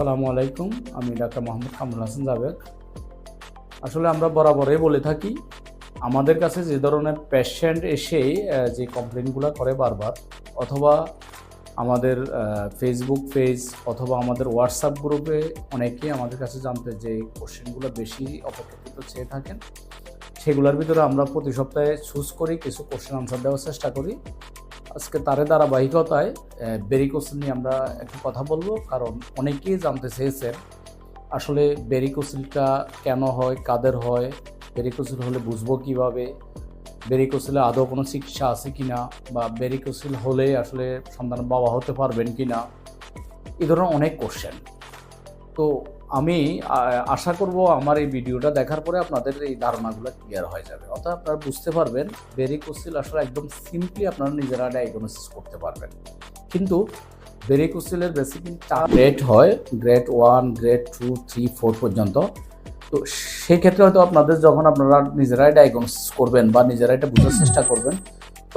আসসালামু আলাইকুম, আমি ডাক্তার মোহাম্মদ কামরুল হাসান জাভেদ আসলে আমরা বরাবরই বলে থাকি, আমাদের কাছে যে ধরনের পেশেন্ট এসে যে কমপ্লেনগুলো করে বারবার, অথবা আমাদের ফেসবুক পেজ অথবা আমাদের হোয়াটসঅ্যাপ গ্রুপে অনেকেই আমাদের কাছে জানতে যে কোশ্চেনগুলো বেশি অপেক্ষাকৃত চেয়ে থাকেন। সেগুলোর ভিতরে আমরা প্রতি সপ্তাহে চুজ করি, কিছু কোশ্চেন আনসার দেওয়ার চেষ্টা করি। আজকে তারে ধারাবাহিকতায় বেরিকোসিল নিয়ে আমরা একটু কথা বলব, কারণ অনেকেই জানতে চেয়েছেন আসলে বেরিকোসিলটা কেন হয়, কাদের হয় বেরিকোসিল হলে বুঝব কীভাবে বেরিকোসিলে আদৌ কোনো চিকিৎসা আছে কি না বা বেরিকোসিল হলে আসলে সন্তান বাবা হতে পারবেন কি না এই ধরনের অনেক কোশ্চেন তো আমি আশা করব আমার এই ভিডিওটা দেখার পরে আপনাদের এই ধারণাগুলো ক্লিয়ার হয়ে যাবে। অর্থাৎ আপনারা বুঝতে পারবেন বেরিকোসিল আসলে একদম সিম্পলি আপনারা নিজেরা ডায়াগনোসিস করতে পারবেন। কিন্তু বেরিকোসিলের বেসিক্যালি গ্রেড হয় grade one grade two three four পর্যন্ত। তো সেই ক্ষেত্রে হয়তো আপনাদের যখন আপনারা নিজেরাই ডায়াগনোসিস করবেন বা নিজেরাই এটা বোঝার চেষ্টা করবেন,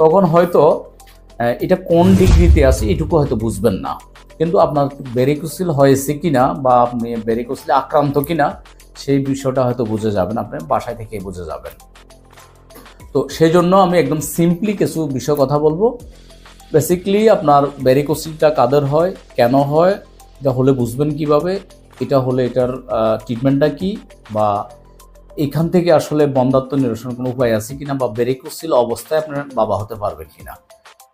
তখন হয়তো এটা কোন ডিগ্রিতে আছে এটুকু হয়তো বুঝবেন না। কিন্তু আপনার বেরিকোসিল হয়েছে কিনা বা আপনি বেরিকোসিলে আক্রান্ত কিনা, সেই বিষয়টা হয়তো বুঝে যাবেন, আপনি বাসায় থেকে বুঝে যাবেন। তো সেই জন্য আমি একদম সিম্পলি কিছু বিষয় কথা বলব। বেসিকলি আপনার বেরিকোসিলটা কাদের হয়, কেন হয়, এটা হলে বুঝবেন কীভাবে, এটা হলে এটার ট্রিটমেন্টটা কি বা এখান থেকে আসলে বন্ধাত্ম নিরসনের কোনো উপায় আছে কিনা বা বেরিকোসিল অবস্থায় আপনার বাবা হতে পারবেন কিনা।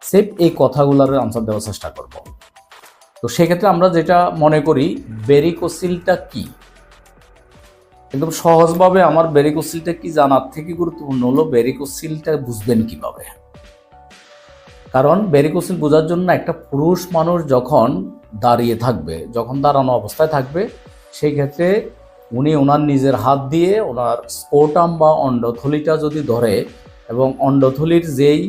সেফ এই কথাগুলোর আনসার দেওয়ার চেষ্টা করব। তো সেক্ষেত্রে আমরা যেটা মনে করি বেরিকোসিলটা কি? একদম সহজভাবে আমার বেরিকোসিলটা কি জানার থেকে গুরুত্বপূর্ণ হলো বেরিকোসিলটা বুঝবেন কীভাবে? কারণ বেরিকোসিল বোঝার জন্য একটা পুরুষ মানুষ যখন দাঁড়িয়ে থাকবে, যখন দাঁড়ানো অবস্থায় থাকবে সেই ক্ষেত্রে উনি ওনার নিজের হাত দিয়ে ওনার স্পোটাম বা অন্ডথলিটা যদি ধরে এবং অন্ডথলির যেই